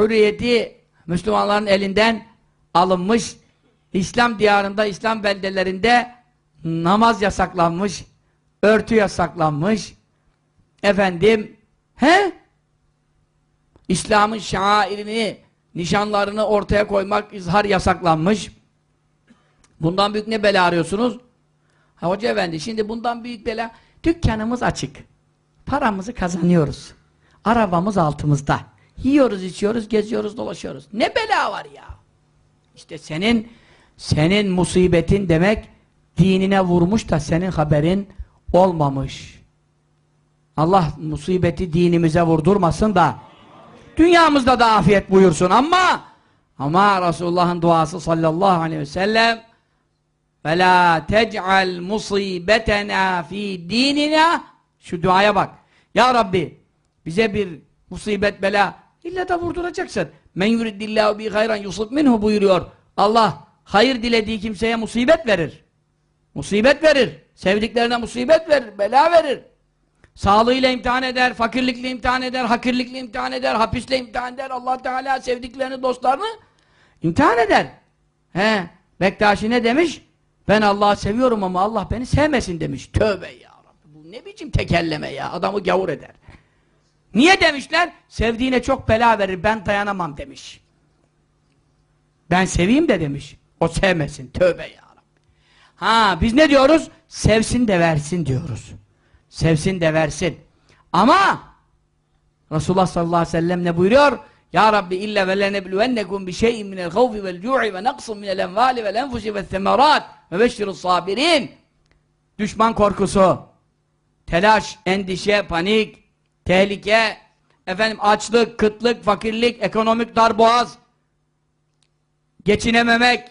hürriyeti Müslümanların elinden alınmış. İslam diyarında, İslam beldelerinde namaz yasaklanmış, örtü yasaklanmış. Efendim, he? İslam'ın şairini, nişanlarını ortaya koymak, izhar yasaklanmış. Bundan büyük ne bela arıyorsunuz? Ha, Hoca efendi, şimdi bundan büyük bela, dükkanımız açık. Paramızı kazanıyoruz. Arabamız altımızda. Yiyoruz, içiyoruz, geziyoruz, dolaşıyoruz. Ne bela var ya? İşte senin senin musibetin demek dinine vurmuş da senin haberin olmamış. Allah musibeti dinimize vurdurmasın da dünyamızda da afiyet buyursun ama ama Resulullah'ın duası sallallahu aleyhi ve sellem ve la tec'al musibetena fi dinina şu duaya bak. Ya Rabbi bize bir musibet bela illa da vurduracaksın. Men yuridillahu bi hayran yusuf minhu buyuruyor. Allah hayır dilediği kimseye musibet verir. Musibet verir. Sevdiklerine musibet verir, bela verir. Sağlığıyla imtihan eder, fakirlikle imtihan eder, hakirlikle imtihan eder, hapisle imtihan eder. Allah Teala sevdiklerini, dostlarını imtihan eder. He, Bektaşi ne demiş? Ben Allah'ı seviyorum ama Allah beni sevmesin demiş. Tövbe ya Rabbi. Bu ne biçim tekelleme ya? Adamı gavur eder. Niye demişler? Sevdiğine çok bela verir, ben dayanamam demiş. Ben seveyim de demiş. O sevmesin. Tövbe ya. Ha biz ne diyoruz? Sevsin de versin diyoruz. Sevsin de versin. Ama Resulullah sallallahu aleyhi ve sellem ne buyuruyor? Ya Rabbi illa ve lenebluvennekum bi şeyin minel havfi vel cu'i ve naqsın minel envali vel enfusi ve semerat ve beşşirus sabirin. Düşman korkusu, telaş, endişe, panik, tehlike, efendim açlık, kıtlık, fakirlik, ekonomik darboğaz, geçinememek,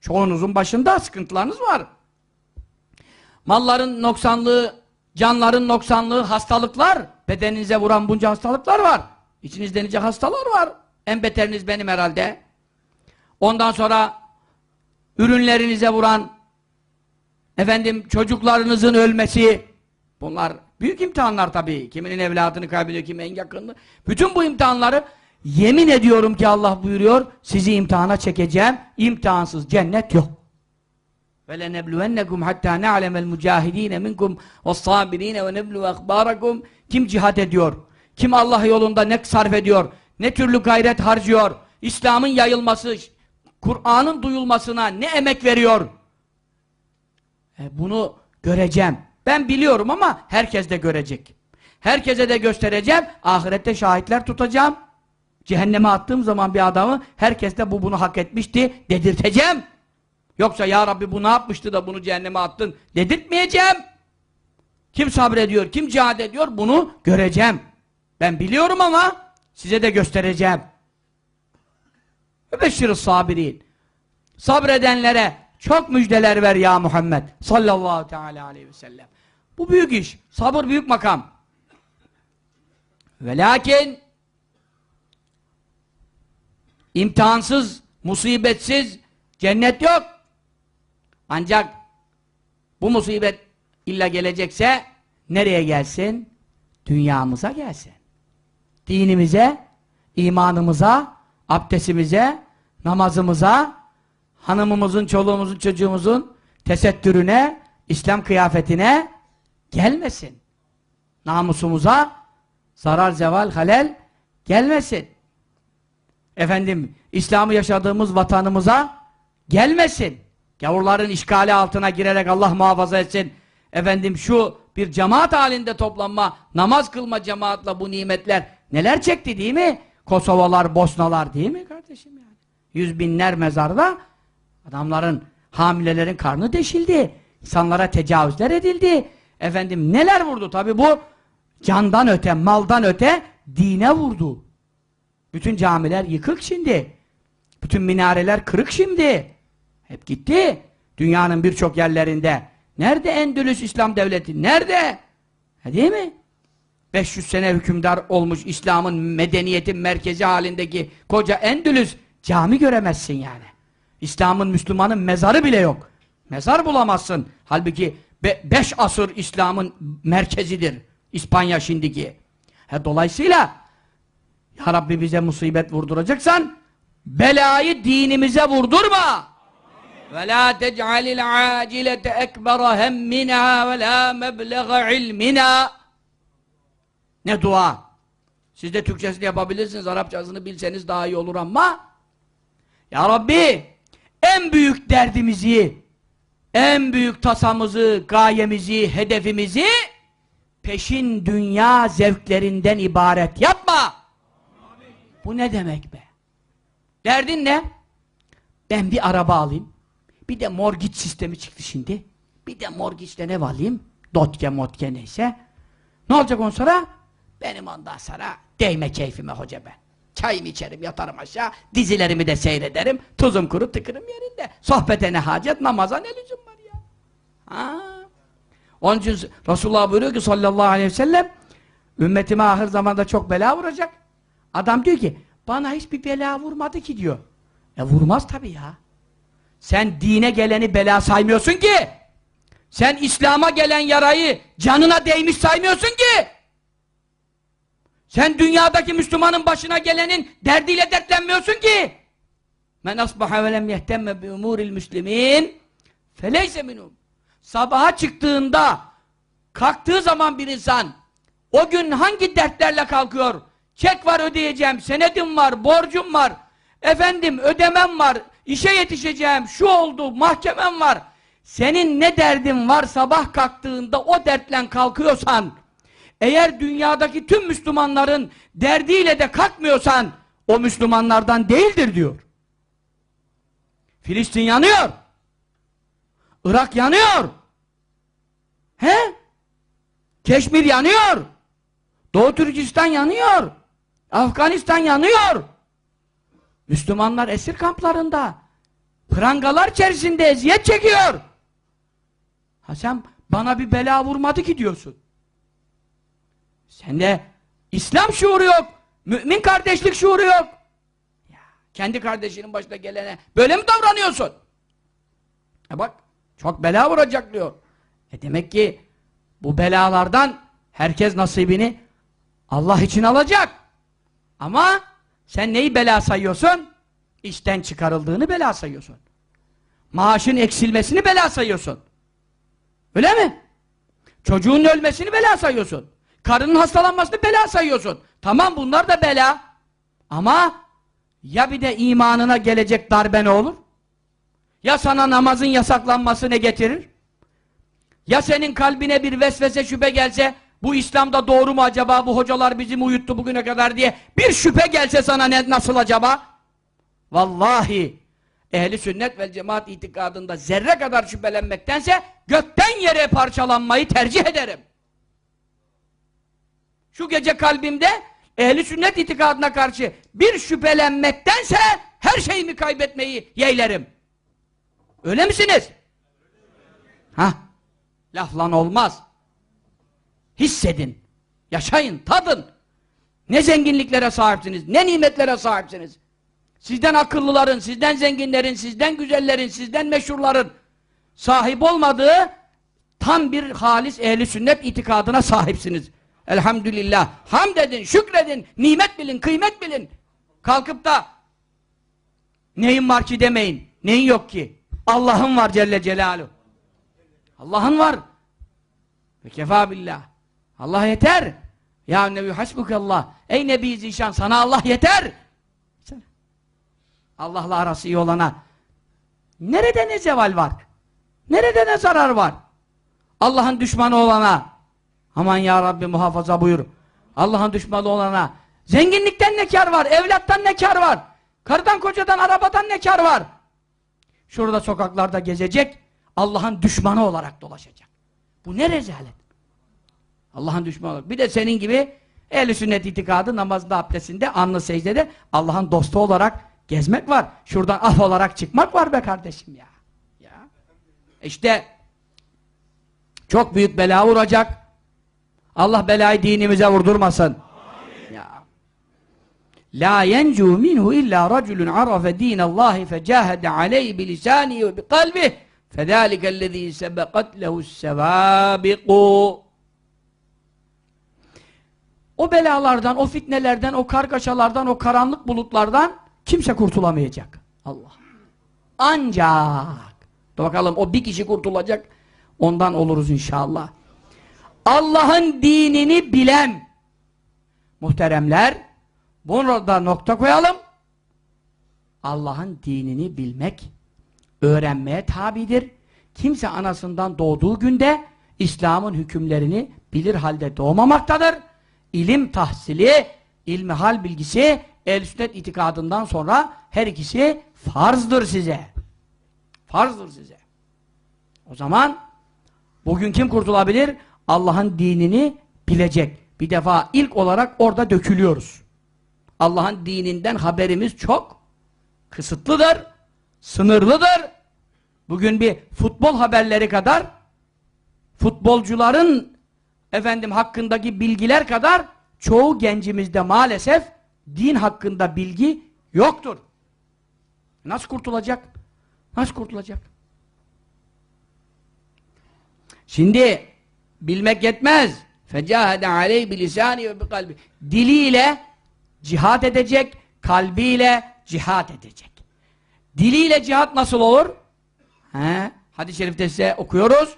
çoğunuzun başında sıkıntılarınız var. Malların noksanlığı, canların noksanlığı, hastalıklar, bedeninize vuran bunca hastalıklar var. İçinizde nice hastalar var. En beteriniz benim herhalde. Ondan sonra ürünlerinize vuran efendim çocuklarınızın ölmesi bunlar büyük imtihanlar tabii. Kiminin evladını kaybediyor, kimin en yakınını. Bütün bu imtihanları yemin ediyorum ki Allah buyuruyor sizi imtihana çekeceğim. İmtihansız cennet yok. وَلَنَبْلُوَنَّكُمْ حَتَّى نَعْلَمَ الْمُجَاهِد۪ينَ مِنْكُمْ وَالصَّابِر۪ينَ وَنَبْلُوَ اَخْبَارَكُمْ Kim cihad ediyor? Kim Allah yolunda ne sarf ediyor? Ne türlü gayret harcıyor? İslam'ın yayılması, Kur'an'ın duyulmasına ne emek veriyor? E bunu göreceğim. Ben biliyorum ama herkes de görecek. Herkese de göstereceğim. Ahirette şahitler tutacağım. Cehenneme attığım zaman bir adamı herkes de bu bunu hak etmişti dedirteceğim. Yoksa ya Rabbi bu ne yapmıştı da bunu cehenneme attın dedirtmeyeceğim. Kim sabrediyor, kim cihad ediyor bunu göreceğim. Ben biliyorum ama size de göstereceğim. Beşir sabirin. Sabredenlere çok müjdeler ver ya Muhammed sallallahu teala aleyhi ve sellem. Bu büyük iş. Sabır büyük makam. Ve lakin imtihansız, musibetsiz cennet yok. Ancak bu musibet illa gelecekse nereye gelsin? Dünyamıza gelsin. Dinimize, imanımıza, abdestimize, namazımıza, hanımımızın, çoluğumuzun, çocuğumuzun tesettürüne, İslam kıyafetine gelmesin. Namusumuza zarar, zeval, halel gelmesin. Efendim, İslam'ı yaşadığımız vatanımıza gelmesin. Gavurların işgali altına girerek Allah muhafaza etsin. Efendim şu bir cemaat halinde toplanma, namaz kılma cemaatla bu nimetler neler çekti değil mi? Kosovalar, Bosnalar değil mi kardeşim yani? Yüz binler mezarda adamların, hamilelerin karnı deşildi. İnsanlara tecavüzler edildi. Efendim neler vurdu? Tabi bu candan öte, maldan öte dine vurdu. Bütün camiler yıkık şimdi. Bütün minareler kırık şimdi. Hep gitti. Dünyanın birçok yerlerinde. Nerede Endülüs İslam Devleti? Nerede? He değil mi? 500 sene hükümdar olmuş İslam'ın medeniyetin merkezi halindeki koca Endülüs cami göremezsin yani. İslam'ın, Müslüman'ın mezarı bile yok. Mezar bulamazsın. Halbuki 5 asır İslam'ın merkezidir. İspanya şimdiki. He, dolayısıyla Ya Rabbi bize musibet vurduracaksan belayı dinimize vurdurma. Ve la tec'alil acilete ekbera hemmina ve la meblega ilmina. Ne dua? Siz de Türkçesini yapabilirsiniz, Arapçasını bilseniz daha iyi olur ama Ya Rabbi en büyük derdimizi, en büyük tasamızı, gayemizi, hedefimizi peşin dünya zevklerinden ibaret yapma. Bu ne demek be? Derdin ne? Ben bir araba alayım. Bir de mortgage sistemi çıktı şimdi. Bir de mortgage'de ne alayım? Dotke motke neyse. Ne olacak on sonra? Benim ondan sonra değme keyfime hoca ben. Çayımı içerim, yatarım aşağı, dizilerimi de seyrederim, tuzum kuru, tıkırım yerinde. Sohbete ne hacet, namaza ne lüzum? Ha. Onun için Resulullah buyuruyor ki sallallahu aleyhi ve sellem ümmetime ahir zamanda çok bela vuracak. Adam diyor ki bana hiçbir bela vurmadı ki diyor. E vurmaz tabii ya. Sen dine geleni bela saymıyorsun ki. Sen İslam'a gelen yarayı canına değmiş saymıyorsun ki. Sen dünyadaki Müslümanın başına gelenin derdiyle dertlenmiyorsun ki. Men asbaha ve lem yehtemme bi umuril müslimin feleyse minhum. Sabaha çıktığında kalktığı zaman bir insan o gün hangi dertlerle kalkıyor? Çek var ödeyeceğim, senedim var, borcum var, efendim ödemem var, işe yetişeceğim, şu oldu, mahkemem var. Senin ne derdin var sabah kalktığında o dertle kalkıyorsan, eğer dünyadaki tüm Müslümanların derdiyle de kalkmıyorsan, o Müslümanlardan değildir diyor. Filistin yanıyor. Irak yanıyor. He? Keşmir yanıyor. Doğu Türkistan yanıyor. Afganistan yanıyor. Müslümanlar esir kamplarında. Prangalar içerisinde eziyet çekiyor. Ha sen bana bir bela vurmadı ki diyorsun. Sende İslam şuuru yok. Mümin kardeşlik şuuru yok. Ya, kendi kardeşinin başına gelene böyle mi davranıyorsun? E bak çok bela vuracak diyor. E demek ki bu belalardan herkes nasibini Allah için alacak. Ama sen neyi bela sayıyorsun? İşten çıkarıldığını bela sayıyorsun. Maaşın eksilmesini bela sayıyorsun. Öyle mi? Çocuğun ölmesini bela sayıyorsun. Karının hastalanmasını bela sayıyorsun. Tamam bunlar da bela. Ama ya bir de imanına gelecek darbe ne olur? Ya sana namazın yasaklanması ne getirir? Ya senin kalbine bir vesvese şüphe gelse bu İslam'da doğru mu acaba bu hocalar bizi mi uyuttu bugüne kadar diye bir şüphe gelse sana ne, nasıl acaba? Vallahi ehli sünnet ve cemaat itikadında zerre kadar şüphelenmektense gökten yere parçalanmayı tercih ederim. Şu gece kalbimde ehli sünnet itikadına karşı bir şüphelenmektense her şeyimi kaybetmeyi yeğlerim. Öyle misiniz? Ha? Laflan olmaz. Hissedin. Yaşayın, tadın. Ne zenginliklere sahipsiniz, ne nimetlere sahipsiniz. Sizden akıllıların, sizden zenginlerin, sizden güzellerin, sizden meşhurların sahip olmadığı tam bir halis ehli sünnet itikadına sahipsiniz. Elhamdülillah. Hamd edin, şükredin, nimet bilin, kıymet bilin. Kalkıp da neyin var ki demeyin. Neyin yok ki? Allah'ın var Celle Celaluhu. Allah'ın var. Ve kefa billah. Allah yeter. Ya Nebi hasbukallah. Ey Nebi Zişan sana Allah yeter. Allah'la arası iyi olana nerede ne zeval var? Nerede ne zarar var? Allah'ın düşmanı olana aman ya Rabbi muhafaza buyur. Allah'ın düşmanı olana zenginlikten ne kar var? Evlattan ne kar var? Karıdan kocadan arabadan ne kar var? Şurada sokaklarda gezecek Allah'ın düşmanı olarak dolaşacak. Bu ne rezalet? Allah'ın düşmanı olarak. Bir de senin gibi ehl sünnet itikadı namazda, abdestinde, anlı secdede Allah'ın dostu olarak gezmek var. Şuradan af olarak çıkmak var be kardeşim ya. ya. İşte çok büyük bela vuracak. Allah belayı dinimize vurdurmasın. La yencu minhu illa raculun arafe dinallahi fecahede aleyhi bilisanihi ve biqalbihi fezâlikellezî sebekat lehus sevâbiqû o belalardan, o fitnelerden, o kargaşalardan, o karanlık bulutlardan kimse kurtulamayacak. Allah. Ancak bakalım o bir kişi kurtulacak ondan oluruz inşallah. Allah'ın dinini bilen muhteremler burada nokta koyalım. Allah'ın dinini bilmek öğrenmeye tabidir. Kimse anasından doğduğu günde İslam'ın hükümlerini bilir halde doğmamaktadır. İlim tahsili, ilmihal bilgisi, el sünnet itikadından sonra her ikisi farzdır size. Farzdır size. O zaman bugün kim kurtulabilir? Allah'ın dinini bilecek. Bir defa ilk olarak orada dökülüyoruz. Allah'ın dininden haberimiz çok kısıtlıdır, sınırlıdır. Bugün bir futbol haberleri kadar futbolcuların efendim hakkındaki bilgiler kadar çoğu gencimizde maalesef din hakkında bilgi yoktur. Nasıl kurtulacak? Nasıl kurtulacak? Şimdi bilmek yetmez. Fecahede aleyh bilisani ve kalbi. Diliyle cihat edecek, kalbiyle cihat edecek. Diliyle cihat nasıl olur? He? Hadis-i şerifte size okuyoruz.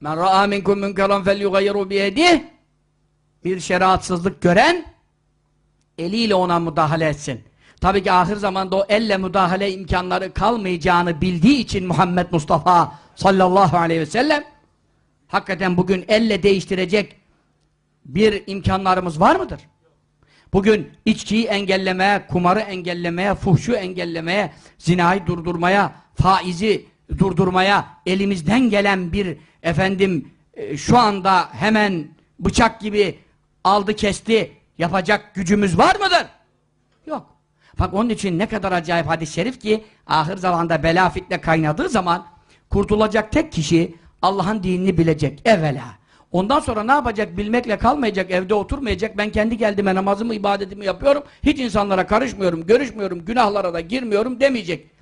Men ra'a minkum münkeran felyugayyiru biyedih bir şeriatsızlık gören eliyle ona müdahale etsin. Tabii ki ahir zamanda o elle müdahale imkanları kalmayacağını bildiği için Muhammed Mustafa sallallahu aleyhi ve sellem hakikaten bugün elle değiştirecek bir imkanlarımız var mıdır? Bugün içkiyi engellemeye, kumarı engellemeye, fuhşu engellemeye, zinayı durdurmaya, faizi durdurmaya elimizden gelen bir efendim e, şu anda hemen bıçak gibi aldı kesti yapacak gücümüz var mıdır? Yok. Bak onun için ne kadar acayip hadis-i şerif ki ahir zamanda bela fitne kaynadığı zaman kurtulacak tek kişi Allah'ın dinini bilecek evvela. Ondan sonra ne yapacak? Bilmekle kalmayacak, evde oturmayacak. Ben kendi geldiğime namazımı, ibadetimi yapıyorum. Hiç insanlara karışmıyorum, görüşmüyorum, günahlara da girmiyorum demeyecek.